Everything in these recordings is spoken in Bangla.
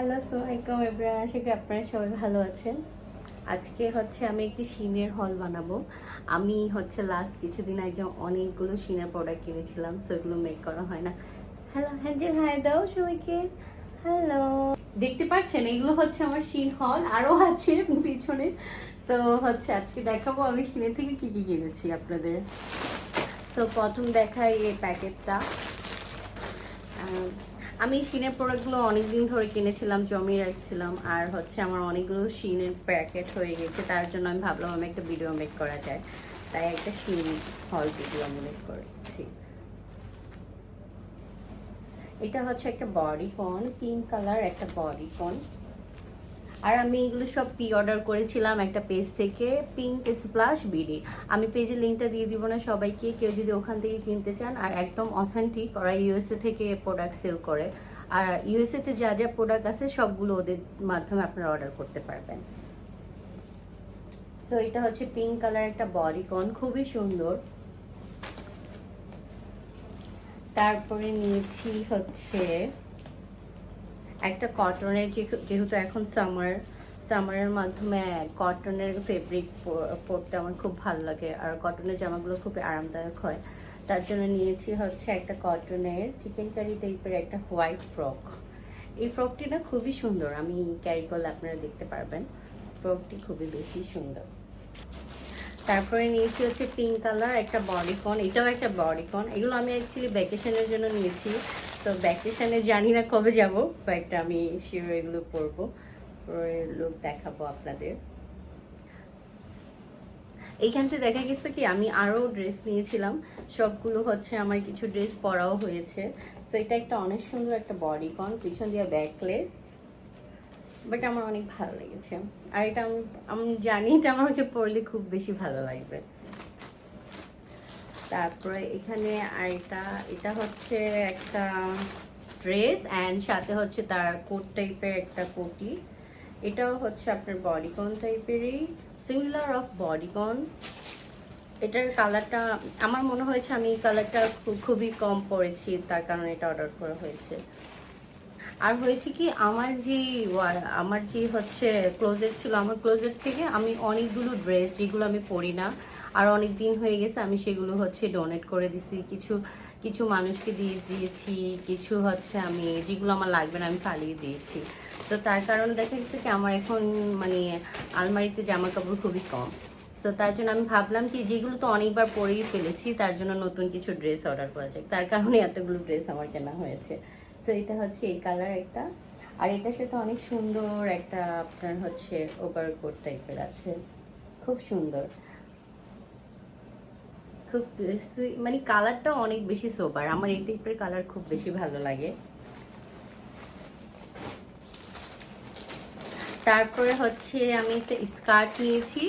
হ্যালো আসসালামাইকুম এবার আশা করি আপনারা সবাই ভালো আছেন। আজকে হচ্ছে আমি একটি সিনের হল বানাবো। আমি হচ্ছে লাস্ট কিছুদিন আগে অনেকগুলো শিনের প্রোডাক্ট কিনেছিলাম সো এগুলো মেক করা হয় না। হ্যালো হ্যান্ডেল হাই দাও সবাইকে? হ্যালো দেখতে পাচ্ছেন, এগুলো হচ্ছে আমার সিন হল আরও আছে পিছনে। তো হচ্ছে আজকে দেখাবো আমি শিনের থেকে কি কি কিনেছি আপনাদের। তো প্রথম দেখাই এই প্যাকেটটা আমি শিনের প্রোডাক্টগুলো অনেকদিন ধরে কিনেছিলাম, জমিয়ে রাখছিলাম, আর হচ্ছে আমার অনেকগুলো শিনের প্যাকেট হয়ে গেছে, তার জন্য আমি ভাবলাম আমি একটা ভিডিও মেক করা যায়। তাই একটা শিন হল ভিডিও আমি মেক করেছি। এটা হচ্ছে একটা বডি ফোন পিঙ্ক কালার একটা বডি কন আর আমি এগুলো সব পি অর্ডার করেছিলাম একটা পেজ থেকে পিঙ্ক স্প্লাশ বিডি আমি পেজের লিঙ্কটা দিয়ে দিব না সবাইকে, কেউ যদি ওখান থেকে কিনতে চান, আর একদম অথেন্টিক ওরা ইউএসএ থেকে প্রোডাক্ট সেল করে। আর ইউএসএ তে যা যা প্রোডাক্ট আছে, সবগুলো ওদের মাধ্যমে আপনারা অর্ডার করতে পারবেন। তো এটা হচ্ছে পিঙ্ক কালার একটা বডি কন খুবই সুন্দর। তারপরে নিয়েছি হচ্ছে একটা কটনের যেহেতু এখন সামার সামারের মাধ্যমে কটনের ফেব্রিক পরতে আমার খুব ভালো লাগে। আর কটনের জামাগুলো খুব আরামদায়ক হয়। তার জন্য নিয়েছি হচ্ছে একটা কটনের চিকেন কারি টাইপের একটা হোয়াইট ফ্রক এই ফ্রকটি না খুবই সুন্দর। আমি ক্যারি করলে আপনারা দেখতে পারবেন। ফ্রকটি খুবই বেশি সুন্দর। তারপরে নিয়েছি হচ্ছে পিঙ্ক কালার একটা বডিকন এটাও একটা বডিকন এগুলো আমি অ্যাকচুয়ালি ভ্যাকেশনের জন্য নিয়েছি। তো ভ্যাকেশনে জানি না কবে যাব বাট আমি শিওর এগুলো পরবো। পরে লুক দেখাবো আপনাদের। এইখান থেকে দেখা গেছে কি, আমি আরও ড্রেস নিয়েছিলাম। সবগুলো হচ্ছে আমার কিছু ড্রেস পরাও হয়েছে। তো এটা একটা অনেক সুন্দর একটা বডিকন পিছন দিয়ে ব্যাকলেস বাট আমার অনেক ভালো লেগেছে। আর এটা আমি আমি জানি এটা আমাকে পরলে খুব বেশি ভালো লাগবে। তারপরে এখানে আর এটা এটা হচ্ছে একটা ড্রেস অ্যান্ড সাথে হচ্ছে তার কোট টাইপের একটা কোটি এটাও হচ্ছে আপনার বডিকন টাইপেরই সিমিলার অফ বডিকন এটার কালারটা আমার মনে হয়েছে আমি এই কালারটা খুবই কম পরেছি, তার কারণে এটা অর্ডার করা হয়েছে। আর হয়েছে কি, আমার যে আমার যে হচ্ছে ক্লোজেট ছিল, আমার ক্লোজেট থেকে আমি অনেকগুলো ড্রেস যেগুলো আমি পরি না আর অনেক দিন হয়ে গেছে, আমি সেগুলো হচ্ছে ডোনেট করে দিছি। কিছু কিছু মানুষকে দিয়ে দিয়েছি, কিছু হচ্ছে আমি যেগুলো আমার লাগবে না আমি পালিয়ে দিয়েছি। তো তার কারণে দেখা গেছে কি আমার এখন মানে আলমারিতে জামা কাপড় খুবই কম। তো তার জন্য আমি ভাবলাম কি যেগুলো তো অনেকবার পরেই ফেলেছি, তার জন্য নতুন কিছু ড্রেস অর্ডার করা যায় তার কারণে এতগুলো ড্রেস আমার কেনা হয়েছে। সো এটা হচ্ছে এই কালার একটা। আর এটার সাথে অনেক সুন্দর একটা আপনার হচ্ছে ওভারকোট টাইপের আছে। খুব সুন্দর। খুব মানে কালারটা অনেক বেশি সোবার আমার এই টাইপের কালার খুব বেশি ভালো লাগে। তারপরে হচ্ছে আমি একটা স্কার্ট নিয়েছি।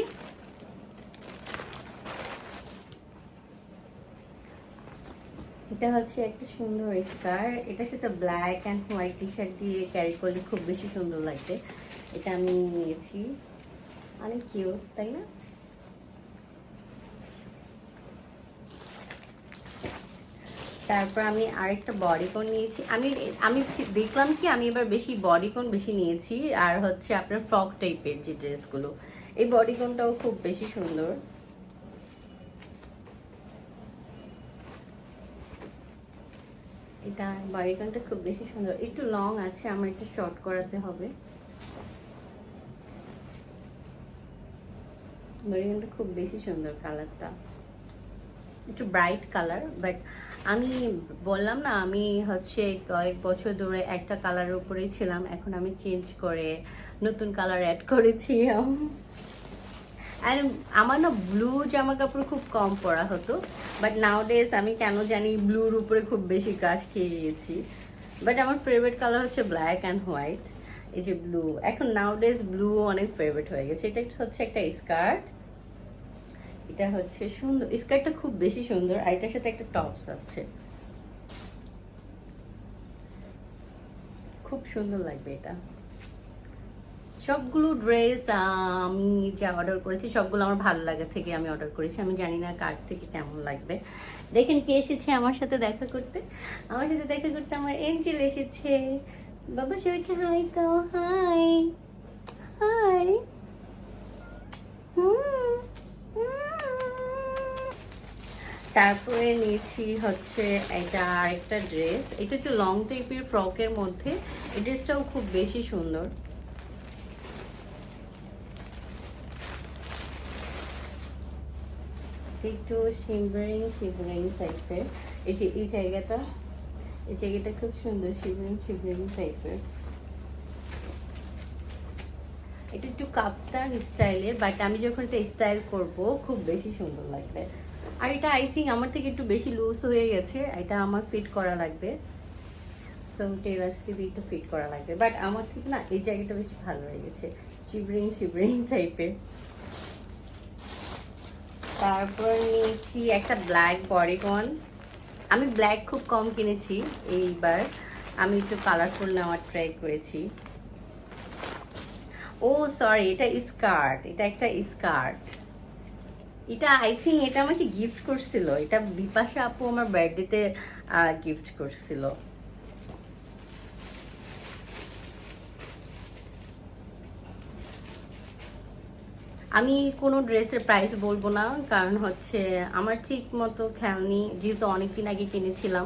এটা হচ্ছে একটা সুন্দর স্কার্ট এটার সাথে black and white T shirt দিয়ে ক্যারি করলে খুব বেশি সুন্দর লাগবে। এটা আমি নিয়েছি। অনেক কিউট তাই না? তারপর আমি আরেকটা বডিকন নিয়েছি। আমি আমি দেখলাম কি আমি এবার বেশি বডিকন বেশি নিয়েছি, আর হচ্ছে আপনার ফ্রক টাইপের যে ড্রেসগুলো এই বডিকনটাও খুব বেশি সুন্দর। এটা বডিকনটা খুব বেশি সুন্দর। একটু লং আছে, আমার একটু শর্ট করাতে হবে। বডিকনটা খুব বেশি সুন্দর কালারটা একটু ব্রাইট কালার বাট আমি বললাম না, আমি হচ্ছে কয়েক বছর ধরে একটা কালারের উপরেই ছিলাম, এখন আমি চেঞ্জ করে নতুন কালার অ্যাড করেছি। আর আমার না ব্লু জামা কাপড় খুব কম পরা হতো বাট নাও ডেজ আমি কেন জানি ব্লুর উপরে খুব বেশি কাজ খেয়ে গিয়েছি বাট আমার ফেভারিট কালার হচ্ছে ব্ল্যাক অ্যান্ড হোয়াইট এই যে ব্লু এখন নাও ডেজ ব্লু অনেক ফেভারিট হয়ে গেছে। এটা হচ্ছে একটা স্কার্ট এটা হচ্ছে সুন্দর স্কার্টটা খুব বেশি সুন্দর, আর এটার সাথে একটা টপস আছে। খুব সুন্দর লাগবে এটা। সবগুলো ড্রেস আমি যা অর্ডার করেছি, সবগুলো আমার ভালো লাগে থেকে আমি অর্ডার করেছি। আমি জানি না কার থেকে কেমন লাগবে। দেখেন কে এসেছে আমার সাথে দেখা করতে। আমার সাথে দেখা করতে আমার এঞ্জেল এসেছে। বাবা, সবাইকে হাই কাও হাই হাই তারপরে নিয়েছি হচ্ছে এটা আরেকটা ড্রেস এটা হচ্ছে লং টাইপের ফ্রকের মধ্যে। এই ড্রেসটাও খুব বেশি সুন্দর। একটু শিবরিং শিবরিং টাইপের এই যে, এই জায়গাটা এই জায়গাটা খুব সুন্দর শিবরিং শিবরিং টাইপের এটা একটু কাপ্তান স্টাইলের বাট আমি যখন এটা স্টাইল করব, খুব বেশি সুন্দর লাগবে। আর এটা আই থিঙ্ক আমার থেকে একটু বেশি লুজ হয়ে গেছে। এটা আমার ফিট করা লাগবে। সো টেলার্সকে দিয়ে একটু ফিট করা লাগবে। বাট আমার থেকে না, এই জায়গাটা বেশি ভালো হয়ে গেছে। শিবরিং শিবরিং টাইপের তারপর নিয়েছি একটা ব্ল্যাক বডিকন আমি ব্ল্যাক খুব কম কিনেছি এইবার। আমি একটু কালারফুল নেওয়ার ট্রাই করেছি। ও সরি এটা স্কার্ট এটা একটা স্কার্ট এটা আই থিঙ্ক এটা আমাকে গিফট করছিল। এটা বিপাশা আপু আমার বার্থডেতে গিফট করছিল। আমি কোনো ড্রেসের প্রাইস বলব না, কারণ হচ্ছে আমার ঠিক মতো খেয়াল নেই, যেহেতু অনেকদিন আগে কিনেছিলাম,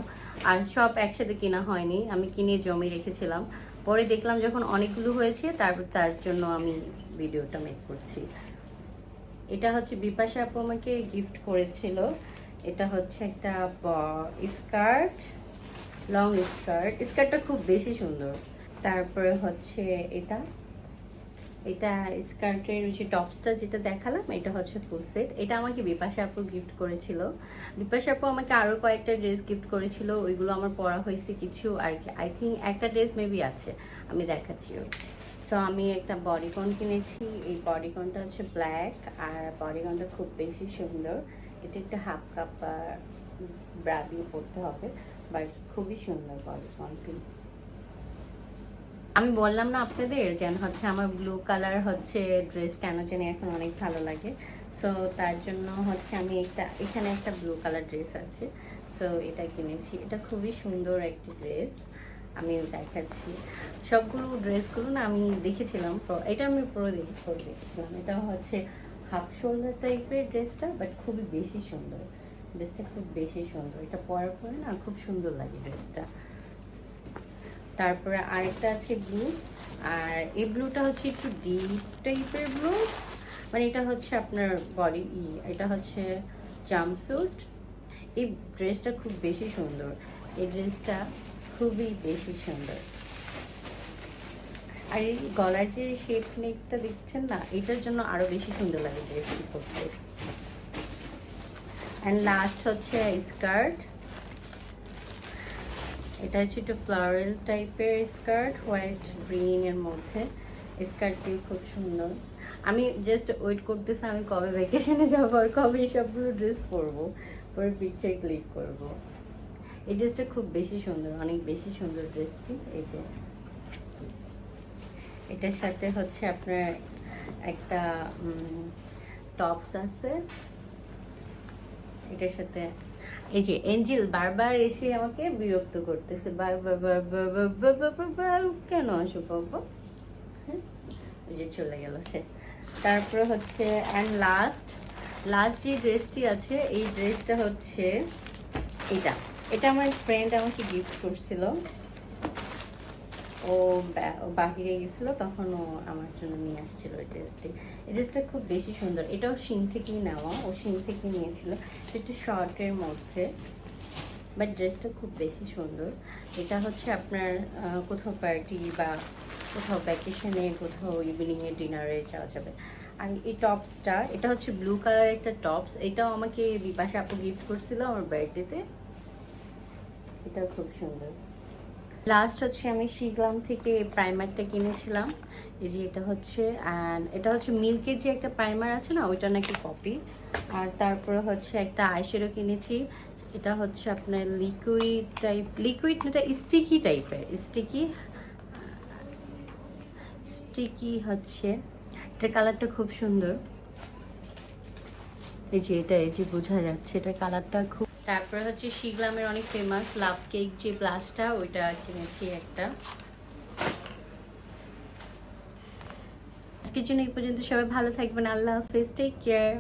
আর সব একসাথে কেনা হয়নি, আমি কিনে জমি রেখেছিলাম। পরে দেখলাম যখন অনেকগুলো হয়েছে, তারপর তার জন্য আমি ভিডিওটা মেক করছি। এটা হচ্ছে বিপাশা আপু আমাকে গিফট করেছিল। এটা হচ্ছে একটা স্কার্ট লং স্কার্ট। স্কার্টটা খুব বেশি সুন্দর। তারপরে হচ্ছে এটা। এটা স্কার্টের যে টপসটা যেটা দেখালাম, এটা হচ্ছে ফুল সেট এটা আমাকে বিপাশা আপু গিফট করেছিল। বিপাশা আপু আমাকে আরও কয়েকটা ড্রেস গিফট করেছিল। ওইগুলো আমার পরা হয়েছে কিছু, আর কি। আই থিঙ্ক একটা ড্রেস মেবি আছে। আমি দেখাচ্ছি সো আমি একটা বডিকন কিনেছি। এই বডিকনটা হচ্ছে ব্ল্যাক আর বডিকনটা খুব বেশি সুন্দর। এটা একটা হাফ কাপ ব্রা দিয়ে পরতে হবে বাট খুবই সুন্দর বডিকনটি আমি বললাম না আপনাদের যেন হচ্ছে আমার ব্লু কালার হচ্ছে ড্রেস কেন জানি এখন অনেক ভালো লাগে। সো তার জন্য হচ্ছে আমি একটা, এখানে একটা ব্লু কালার ড্রেস আছে। সো এটা কিনেছি। এটা খুবই সুন্দর একটি ড্রেস আমি দেখাচ্ছি। সবগুলো ড্রেসগুলো না আমি দেখেছিলাম। এটা আমি পুরো পুরো দেখেছিলাম। এটা হচ্ছে হাফ শোল্ডার টাইপের ড্রেসটা, বাট খুবই বেশি সুন্দর। ড্রেসটা খুব বেশি সুন্দর। এটা পরার পরে না খুব সুন্দর লাগে ড্রেসটা। তারপরে আরেকটা আছে ব্লু। আর এই ব্লুটা হচ্ছে একটু ডিপ টাইপের ব্লু। মানে এটা হচ্ছে আপনার বডি এটা হচ্ছে জাম্পস্যুট এই ড্রেসটা খুব বেশি সুন্দর। এই ড্রেসটা খুবই বেশি সুন্দর। আর এই গলার যে শেপ নেকটা দেখছেন না, এটার জন্য আরও বেশি সুন্দর লাগে ড্রেসটি করতে অ্যান্ড লাস্ট হচ্ছে স্কার্ট এটা হচ্ছে একটু ফ্লাওয়ারেল টাইপের স্কার্ট হোয়াইট গ্রিন এর মধ্যে। স্কার্টটি খুব সুন্দর। আমি জাস্ট ওয়েট করতেছি আমি কবে ভ্যাকেশনে যাব আর কবে সবগুলো ড্রেস পরবো। পরে পিকচার ক্লিক করব। এই ড্রেসটা খুব বেশি সুন্দর, অনেক বেশি সুন্দর ড্রেসটি এই যে। এটার সাথে হচ্ছে আপনার একটা টপস আছে। এটার সাথে, এই যে এঞ্জেল বারবার এসে আমাকে বিরক্ত করতেছে। কেন আসো বাবা? হ্যাঁ? এই যে চলে গেল সে। তারপরে হচ্ছে অ্যান্ড লাস্ট লাস্ট যে ড্রেসটি আছে, এই ড্রেসটা হচ্ছে এটা এটা আমার ফ্রেন্ড আমাকে গিফট করছিল। ও বাহিরে গেছিল, তখন ও আমার জন্য নিয়ে আসছিল এই ড্রেসটি এই ড্রেসটা খুব বেশি সুন্দর। এটাও সিং থেকেই নেওয়া, ও সিং থেকে নিয়েছিল। একটু শর্টের মধ্যে। বাট ড্রেসটা খুব বেশি সুন্দর। এটা হচ্ছে আপনার কোথাও পার্টি বা কোথাও ভ্যাকেশনে কোথাও ইভিনিংয়ে ডিনারে যাওয়া যাবে। আর এই টপসটা এটা হচ্ছে ব্লু কালার একটা টপস এটাও আমাকে বিপাশা আপু গিফট করছিল আমার বার্থডেতে এটাও খুব সুন্দর। লাস্ট হচ্ছে আমি শিগলাম থেকে প্রাইমারটা কিনেছিলাম। এই যে এটা হচ্ছে অ্যান্ড এটা হচ্ছে মিল্কের যে একটা প্রাইমার আছে না, ওইটা নাকি কপি আর তারপরে হচ্ছে একটা আইশ্যাডো কিনেছি। এটা হচ্ছে আপনার লিকুইড টাইপ লিকুইড এটা স্টিকি টাইপের স্টিকি স্টিকি হচ্ছে। এটার কালারটা খুব সুন্দর। এই যে এটা, এই যে বোঝা যাচ্ছে, এটার কালারটা খুব তারপর হচ্ছে শিগলামের অনেক ফেমাস লাভ কেক যে গ্লাসটা ওইটা কিনেছি একটা। আজকের জন্য এই পর্যন্ত সবাই ভালো থাকবেন, আল্লাহ হাফেজ টেক কেয়ার